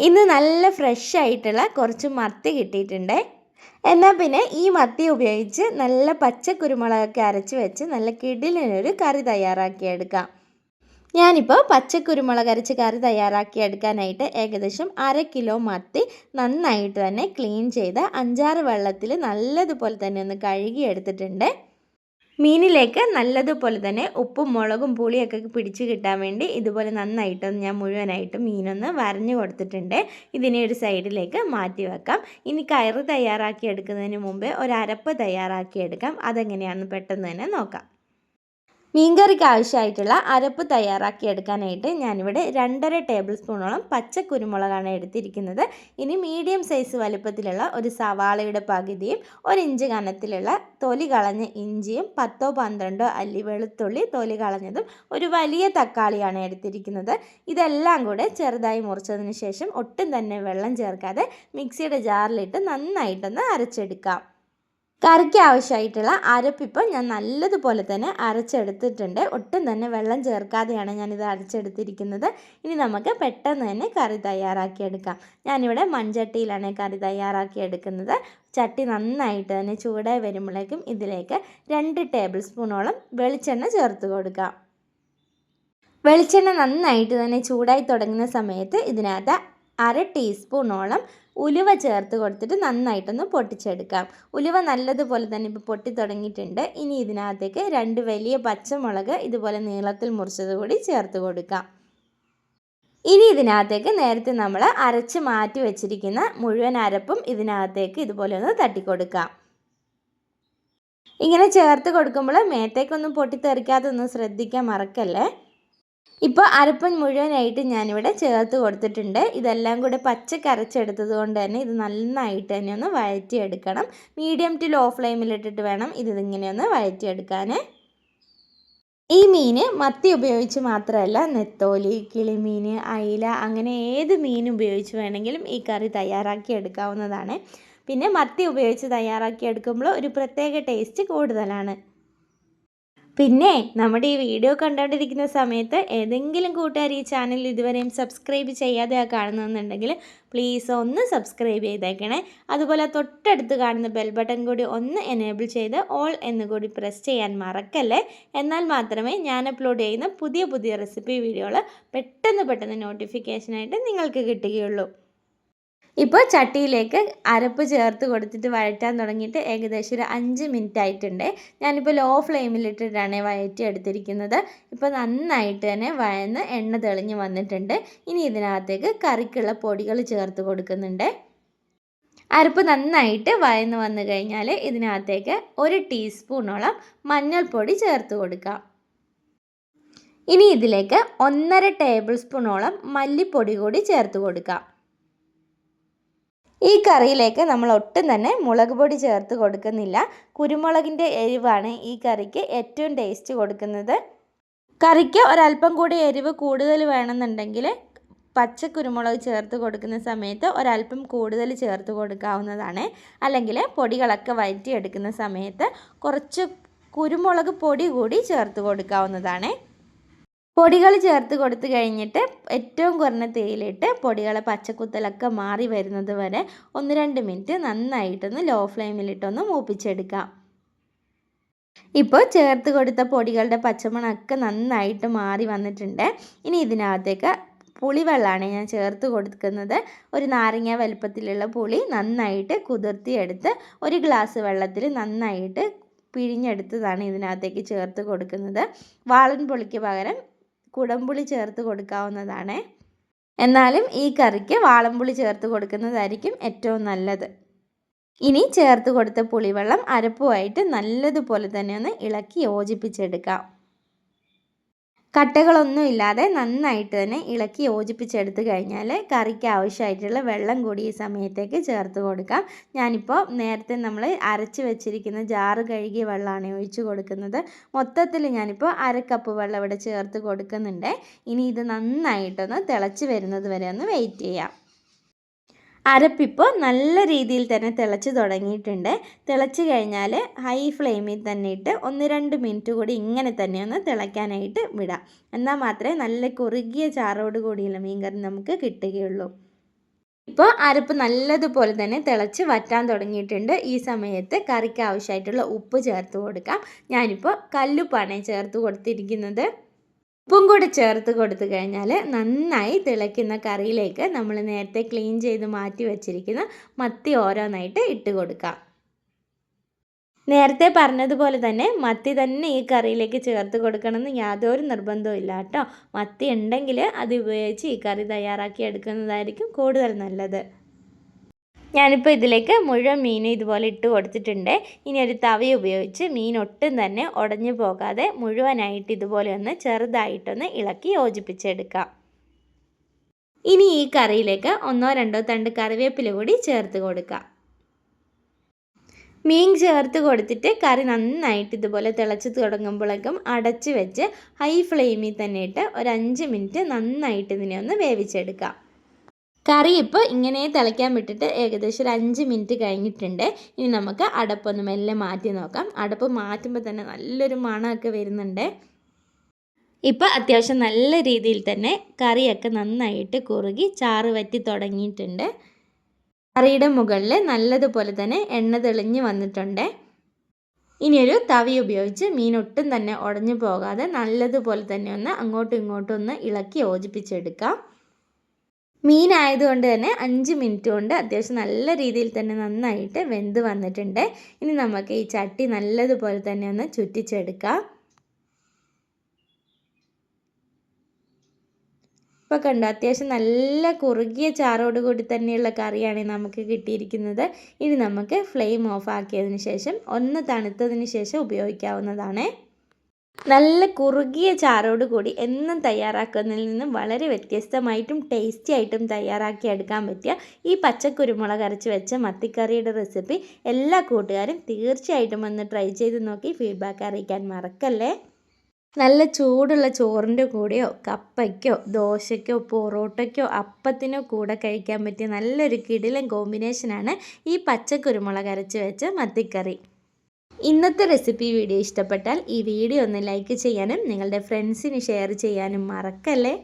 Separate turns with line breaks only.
ഇന്ന് നല്ല ഫ്രഷ് ആയിട്ടുള്ള കുറച്ച് മത്തി കിട്ടിയിട്ടുണ്ട്. എന്നാൽ പിന്നെ ഈ മത്തി ഉപയോഗിച്ച് നല്ല പച്ച കുരുമുളകൊക്കെ അരച്ച് വെച്ച് നല്ല കിടിലിനൊരു കറി തയ്യാറാക്കിയെടുക്കാം. ഞാനിപ്പോൾ പച്ചക്കുരുമുളക് അരച്ച് കറി തയ്യാറാക്കിയെടുക്കാനായിട്ട് ഏകദേശം അര കിലോ മത്തി നന്നായിട്ട് തന്നെ ക്ലീൻ ചെയ്ത് അഞ്ചാറ് വെള്ളത്തിൽ നല്ലതുപോലെ തന്നെ ഒന്ന് കഴുകി എടുത്തിട്ടുണ്ട് മീനിലേക്ക് നല്ലതുപോലെ തന്നെ ഉപ്പും മുളകും പുളിയൊക്കെ പിടിച്ച് കിട്ടാൻ വേണ്ടി ഇതുപോലെ നന്നായിട്ടൊന്ന് ഞാൻ മുഴുവനായിട്ട് മീനൊന്ന് വരഞ്ഞു കൊടുത്തിട്ടുണ്ട്. ഇതിനെ ഒരു സൈഡിലേക്ക് മാറ്റി വെക്കാം. ഇനി കയറ് തയ്യാറാക്കി എടുക്കുന്നതിന് മുമ്പേ ഒരു അരപ്പ് തയ്യാറാക്കി എടുക്കാം. അതെങ്ങനെയാണെന്ന് പെട്ടെന്ന് തന്നെ നോക്കാം. മീൻകറിക്ക് ആവശ്യമായിട്ടുള്ള അരപ്പ് തയ്യാറാക്കി എടുക്കാനായിട്ട് ഞാനിവിടെ രണ്ടര ടേബിൾ സ്പൂണോളം പച്ച കുരുമുളകാണ് എടുത്തിരിക്കുന്നത്. ഇനി മീഡിയം സൈസ് വലുപ്പത്തിലുള്ള ഒരു സവാളയുടെ പകുതിയും ഒരു ഇഞ്ച് കനത്തിലുള്ള തൊലി കളഞ്ഞ ഇഞ്ചിയും പത്തോ പന്ത്രണ്ടോ അല്ലി വെളുത്തുള്ളി തൊലി കളഞ്ഞതും ഒരു വലിയ തക്കാളിയാണ് എടുത്തിരിക്കുന്നത്. ഇതെല്ലാം കൂടെ ചെറുതായി മുറിച്ചതിന് ശേഷം ഒട്ടും തന്നെ വെള്ളം ചേർക്കാതെ മിക്സിയുടെ ജാറിലിട്ട് നന്നായിട്ടൊന്ന് അരച്ചെടുക്കാം. കറിക്ക് ആവശ്യമായിട്ടുള്ള അരപ്പിപ്പം ഞാൻ നല്ലതുപോലെ തന്നെ അരച്ചെടുത്തിട്ടുണ്ട്. ഒട്ടും തന്നെ വെള്ളം ചേർക്കാതെയാണ് ഞാനിത് അരച്ചെടുത്തിരിക്കുന്നത്. ഇനി നമുക്ക് പെട്ടെന്ന് തന്നെ കറി തയ്യാറാക്കിയെടുക്കാം. ഞാനിവിടെ മൺചട്ടിയിലാണ് കറി തയ്യാറാക്കിയെടുക്കുന്നത്. ചട്ടി നന്നായിട്ട് തന്നെ ചൂടായി വരുമ്പോഴേക്കും ഇതിലേക്ക് രണ്ട് ടേബിൾ സ്പൂണോളം വെളിച്ചെണ്ണ ചേർത്ത് കൊടുക്കാം. വെളിച്ചെണ്ണ നന്നായിട്ട് തന്നെ ചൂടായി തുടങ്ങുന്ന സമയത്ത് ഇതിനകത്ത് അര ടീസ്പൂണോളം ഉലുവ ചേർത്ത് കൊടുത്തിട്ട് നന്നായിട്ടൊന്ന് പൊട്ടിച്ചെടുക്കാം. ഉലുവ നല്ലതുപോലെ തന്നെ ഇപ്പോൾ പൊട്ടി തുടങ്ങിയിട്ടുണ്ട്. ഇനി ഇതിനകത്തേക്ക് രണ്ട് വലിയ പച്ചമുളക് ഇതുപോലെ നീളത്തിൽ മുറിച്ചത് കൂടി ചേർത്ത് കൊടുക്കാം. ഇനി ഇതിനകത്തേക്ക് നേരത്തെ നമ്മൾ അരച്ച് മാറ്റി വെച്ചിരിക്കുന്ന മുഴുവൻ അരപ്പും ഇതിനകത്തേക്ക് ഇതുപോലെ ഒന്ന് തട്ടിക്കൊടുക്കാം ഇങ്ങനെ ചേർത്ത് കൊടുക്കുമ്പോൾ മേത്തേക്കൊന്നും പൊട്ടിത്തെറിക്കാതെ ഒന്ന് ശ്രദ്ധിക്കാൻ മറക്കല്ലേ? ഇപ്പോൾ അരപ്പൻ മുഴുവനായിട്ട് ഞാനിവിടെ ചേർത്ത് കൊടുത്തിട്ടുണ്ട്. ഇതെല്ലാം കൂടെ പച്ചക്കരച്ചെടുത്തത് കൊണ്ട് തന്നെ ഇത് നന്നായിട്ട് തന്നെ ഒന്ന് വഴറ്റിയെടുക്കണം. മീഡിയം ടു ലോ ഫ്ലെയിമിലിട്ടിട്ട് വേണം ഇതിങ്ങനെ ഒന്ന് വഴറ്റിയെടുക്കാൻ ഈ മീൻ മത്തി ഉപയോഗിച്ച് മാത്രമല്ല നെത്തോലി കിളിമീൻ അയില അങ്ങനെ ഏത് മീൻ ഉപയോഗിച്ച് വേണമെങ്കിലും ഈ കറി തയ്യാറാക്കി എടുക്കാവുന്നതാണ്. പിന്നെ മത്തി ഉപയോഗിച്ച് തയ്യാറാക്കി എടുക്കുമ്പോൾ ഒരു പ്രത്യേക ടേസ്റ്റ് കൂടുതലാണ്. പിന്നെ നമ്മുടെ ഈ വീഡിയോ കണ്ടുകൊണ്ടിരിക്കുന്ന സമയത്ത് ഏതെങ്കിലും കൂട്ടുകാർ ഈ ചാനൽ ഇതുവരെയും സബ്സ്ക്രൈബ് ചെയ്യാതെ കാണുന്നുണ്ടെങ്കിൽ പ്ലീസ് ഒന്ന് സബ്സ്ക്രൈബ് ചെയ്തേക്കണേ. അതുപോലെ തൊട്ടടുത്ത് കാണുന്ന ബെൽ ബട്ടൺ കൂടി ഒന്ന് എനേബിൾ ചെയ്ത് ഓൾ എന്ന് കൂടി പ്രസ് ചെയ്യാൻ മറക്കല്ലേ? എന്നാൽ മാത്രമേ ഞാൻ അപ്ലോഡ് ചെയ്യുന്ന പുതിയ പുതിയ റെസിപ്പി വീഡിയോകൾ പെട്ടെന്ന് പെട്ടെന്ന് നോട്ടിഫിക്കേഷനായിട്ട് നിങ്ങൾക്ക് കിട്ടുകയുള്ളൂ. ഇപ്പോൾ ചട്ടിയിലേക്ക് അരപ്പ് ചേർത്ത് കൊടുത്തിട്ട് വഴറ്റാൻ തുടങ്ങിയിട്ട് ഏകദേശം ഒരു അഞ്ച് മിനിറ്റ് ആയിട്ടുണ്ട്. ഞാനിപ്പോൾ ലോ ഫ്ലെയിമിലിട്ടിട്ടാണ് വഴറ്റി എടുത്തിരിക്കുന്നത്. ഇപ്പോൾ നന്നായിട്ട് തന്നെ വഴന്ന് എണ്ണ തെളിഞ്ഞ് വന്നിട്ടുണ്ട്. ഇനി ഇതിനകത്തേക്ക് കറിക്കുള്ള പൊടികൾ ചേർത്ത് കൊടുക്കുന്നുണ്ട്. അരപ്പ് നന്നായിട്ട് വയന്ന് വന്നു കഴിഞ്ഞാൽ ഇതിനകത്തേക്ക് ഒരു ടീസ്പൂണോളം മഞ്ഞൾപ്പൊടി ചേർത്ത് കൊടുക്കാം. ഇനി ഇതിലേക്ക് ഒന്നര ടേബിൾ സ്പൂണോളം മല്ലിപ്പൊടി കൂടി ചേർത്ത് കൊടുക്കാം. ഈ കറിയിലേക്ക് നമ്മൾ ഒട്ടും തന്നെ മുളക് പൊടി ചേർത്ത് കൊടുക്കുന്നില്ല. കുരുമുളകിന്റെ എരിവാണ് ഈ കറിക്ക് ഏറ്റവും ടേസ്റ്റ് കൊടുക്കുന്നത്. കറിക്ക് ഒരല്പം കൂടി എരിവ് കൂടുതൽ വേണമെന്നുണ്ടെങ്കിൽ പച്ച കുരുമുളക് ചേർത്ത് കൊടുക്കുന്ന സമയത്ത് ഒരല്പം കൂടുതൽ ചേർത്ത് കൊടുക്കാവുന്നതാണ്. അല്ലെങ്കിൽ പൊടികളൊക്കെ വയറ്റിയെടുക്കുന്ന സമയത്ത് കുറച്ച് കുരുമുളക് പൊടി കൂടി ചേർത്ത് കൊടുക്കാവുന്നതാണ്. പൊടികൾ ചേർത്ത് കൊടുത്തു കഴിഞ്ഞിട്ട് ഏറ്റവും കുറഞ്ഞ തേയിലിട്ട് പൊടികളെ പച്ചക്കുത്തലൊക്കെ മാറി വരുന്നത് വരെ ഒന്ന് രണ്ട് മിനിറ്റ് നന്നായിട്ടൊന്ന് ലോ ഫ്ലെയിമിലിട്ടൊന്ന് മൂപ്പിച്ചെടുക്കാം. ഇപ്പോൾ ചേർത്ത് കൊടുത്ത പൊടികളുടെ പച്ചമണമൊക്കെ നന്നായിട്ട് മാറി വന്നിട്ടുണ്ട്. ഇനി ഇതിനകത്തേക്ക് പുളിവെള്ളമാണ് ഞാൻ ചേർത്ത് കൊടുക്കുന്നത്. ഒരു നാരങ്ങ വലുപ്പത്തിലുള്ള പുളി നന്നായിട്ട് കുതിർത്തിയെടുത്ത് ഒരു ഗ്ലാസ് വെള്ളത്തിൽ നന്നായിട്ട് പിഴിഞ്ഞെടുത്തതാണ് ഇതിനകത്തേക്ക് ചേർത്ത് കൊടുക്കുന്നത്. വാളൻ പുളിക്ക് പകരം കുടംപുളി ചേർത്ത് കൊടുക്കാവുന്നതാണ്. എന്നാലും ഈ കറിക്ക് വാളംപുളി ചേർത്ത് കൊടുക്കുന്നതായിരിക്കും ഏറ്റവും നല്ലത്. ഇനി ചേർത്ത് കൊടുത്ത പുളിവെള്ളം അരപ്പുമായിട്ട് നല്ലതുപോലെ തന്നെ ഒന്ന് ഇളക്കി യോജിപ്പിച്ചെടുക്കാം. കട്ടകളൊന്നും ഇല്ലാതെ നന്നായിട്ട് തന്നെ ഇളക്കി യോജിപ്പിച്ചെടുത്ത് കഴിഞ്ഞാൽ കറിക്ക് ആവശ്യമായിട്ടുള്ള വെള്ളം കൂടി ഈ സമയത്തേക്ക് ചേർത്ത് കൊടുക്കാം. ഞാനിപ്പോൾ നേരത്തെ നമ്മൾ അരച്ച് വെച്ചിരിക്കുന്ന ജാറ് കഴുകിയ വെള്ളമാണ് ഒഴിച്ച് കൊടുക്കുന്നത്. മൊത്തത്തിൽ ഞാനിപ്പോൾ അര കപ്പ് വെള്ളം ഇവിടെ ചേർത്ത് കൊടുക്കുന്നുണ്ട്. ഇനി ഇത് നന്നായിട്ടൊന്ന് തിളച്ച് വരുന്നത് വരെ ഒന്ന് വെയിറ്റ് ചെയ്യാം. അരപ്പിപ്പോൾ നല്ല രീതിയിൽ തന്നെ തിളച്ച് തുടങ്ങിയിട്ടുണ്ട്. തിളച്ച് കഴിഞ്ഞാൽ ഹൈ ഫ്ലെയിമിൽ തന്നെ ഇട്ട് ഒന്ന് രണ്ട് മിനിറ്റ് കൂടി ഇങ്ങനെ തന്നെ ഒന്ന് തിളയ്ക്കാനായിട്ട് വിടാം. എന്നാൽ മാത്രമേ നല്ല കുറുകിയ ചാറോട് കൂടിയുള്ള മീൻകറി നമുക്ക് കിട്ടുകയുള്ളൂ. ഇപ്പോൾ അരപ്പ് നല്ലതുപോലെ തന്നെ തിളച്ച് വറ്റാൻ തുടങ്ങിയിട്ടുണ്ട്. ഈ സമയത്ത് കറിക്ക് ആവശ്യമായിട്ടുള്ള ഉപ്പ് ചേർത്ത് കൊടുക്കാം. ഞാനിപ്പോൾ കല്ലുപ്പാണ് ചേർത്ത് കൊടുത്തിരിക്കുന്നത്. ഉപ്പും കൂടി ചേർത്ത് കൊടുത്തു കഴിഞ്ഞാൽ നന്നായി തിളയ്ക്കുന്ന കറിയിലേക്ക് നമ്മൾ നേരത്തെ ക്ലീൻ ചെയ്ത് മാറ്റി വെച്ചിരിക്കുന്ന മത്തി ഓരോന്നായിട്ട് ഇട്ട് കൊടുക്കാം. നേരത്തെ പറഞ്ഞതുപോലെ തന്നെ മത്തി തന്നെ ഈ കറിയിലേക്ക് ചേർത്ത് കൊടുക്കണമെന്ന് യാതൊരു നിർബന്ധവും ഇല്ല കേട്ടോ. മത്തി ഉണ്ടെങ്കിൽ അത് ഉപയോഗിച്ച് ഈ കറി തയ്യാറാക്കി എടുക്കുന്നതായിരിക്കും കൂടുതൽ നല്ലത്. ഞാനിപ്പോൾ ഇതിലേക്ക് മുഴുവൻ മീൻ ഇതുപോലെ ഇട്ട് കൊടുത്തിട്ടുണ്ട്. ഇനി ഒരു തവി ഉപയോഗിച്ച് മീൻ ഒട്ടും തന്നെ ഉടഞ്ഞു പോകാതെ മുഴുവനായിട്ട് ഇതുപോലെ ഒന്ന് ചെറുതായിട്ടൊന്ന് ഇളക്കി യോജിപ്പിച്ചെടുക്കാം. ഇനി ഈ കറിയിലേക്ക് ഒന്നോ രണ്ടോ തണ്ട് കറിവേപ്പില കൂടി ചേർത്ത് കൊടുക്കാം. മീൻ ചേർത്ത് കൊടുത്തിട്ട് കറി നന്നായിട്ട് ഇതുപോലെ തിളച്ച് തുടങ്ങുമ്പോഴേക്കും അടച്ച് വെച്ച് ഹൈ ഫ്ലെയിമിൽ തന്നെ ഇട്ട് ഒരു അഞ്ച് മിനിറ്റ് നന്നായിട്ട് ഇതിനെ ഒന്ന് വേവിച്ചെടുക്കാം. കറി ഇപ്പോൾ ഇങ്ങനെ തിളയ്ക്കാൻ വിട്ടിട്ട് ഏകദേശം ഒരു അഞ്ച് മിനിറ്റ് കഴിഞ്ഞിട്ടുണ്ട്. ഇനി നമുക്ക് അടപ്പൊന്ന് മെല്ലെ മാറ്റി നോക്കാം. അടപ്പ് മാറ്റുമ്പോൾ തന്നെ നല്ലൊരു മണമൊക്കെ വരുന്നുണ്ട്. ഇപ്പോൾ അത്യാവശ്യം നല്ല രീതിയിൽ തന്നെ കറിയൊക്കെ നന്നായിട്ട് കുറുകി ചാറ് വറ്റി തുടങ്ങിയിട്ടുണ്ട്. കറിയുടെ മുകളിൽ നല്ലതുപോലെ തന്നെ എണ്ണ തെളിഞ്ഞ് വന്നിട്ടുണ്ട്. ഇനിയൊരു തവി ഉപയോഗിച്ച് മീൻ ഒട്ടും തന്നെ ഉടഞ്ഞു പോകാതെ നല്ലതുപോലെ തന്നെ ഒന്ന് അങ്ങോട്ടും ഇങ്ങോട്ടും ഒന്ന് ഇളക്കി യോജിപ്പിച്ചെടുക്കാം. മീനായതുകൊണ്ട് തന്നെ അഞ്ച് മിനിറ്റ് കൊണ്ട് അത്യാവശ്യം നല്ല രീതിയിൽ തന്നെ നന്നായിട്ട് വെന്ത് വന്നിട്ടുണ്ട്. ഇനി നമുക്ക് ഈ ചട്ടി നല്ലതുപോലെ തന്നെ ഒന്ന് ചുറ്റിച്ചെടുക്കാം. ഇപ്പോൾ കണ്ടോ അത്യാവശ്യം നല്ല കുറുകിയ ചാറോട് കൂടി തന്നെയുള്ള കറിയാണ് നമുക്ക് കിട്ടിയിരിക്കുന്നത്. ഇനി നമുക്ക് ഫ്ലെയിം ഓഫ് ആക്കിയതിന് ശേഷം ഒന്ന് തണുത്തതിന് ശേഷം ഉപയോഗിക്കാവുന്നതാണ്. നല്ല കുറുകിയ ചാറോട് കൂടി എന്നും തയ്യാറാക്കുന്നതിൽ നിന്നും വളരെ വ്യത്യസ്തമായിട്ടും ടേസ്റ്റി ആയിട്ടും തയ്യാറാക്കി എടുക്കാൻ പറ്റിയ ഈ പച്ചക്കുരുമുളക് അരച്ച് വെച്ച മത്തിക്കറിയുടെ റെസിപ്പി എല്ലാ കൂട്ടുകാരും തീർച്ചയായിട്ടും ഒന്ന് ട്രൈ ചെയ്ത് നോക്കി ഫീഡ്ബാക്ക് അറിയിക്കാൻ മറക്കല്ലേ? നല്ല ചൂടുള്ള ചോറിന്റെ കൂടെയോ കപ്പയ്ക്കോ ദോശയ്ക്കോ പൊറോട്ടയ്ക്കോ അപ്പത്തിനോ കൂടെ കഴിക്കാൻ പറ്റിയ നല്ലൊരു കിടിലൻ കോമ്പിനേഷനാണ് ഈ പച്ചക്കുരുമുളക് അരച്ച് വെച്ച മത്തിക്കറി. ഇന്നത്തെ റെസിപ്പി വീഡിയോ ഇഷ്ടപ്പെട്ടാൽ ഈ വീഡിയോ ഒന്ന് ലൈക്ക് ചെയ്യാനും നിങ്ങളുടെ ഫ്രണ്ട്സിന് ഷെയർ ചെയ്യാനും മറക്കല്ലേ?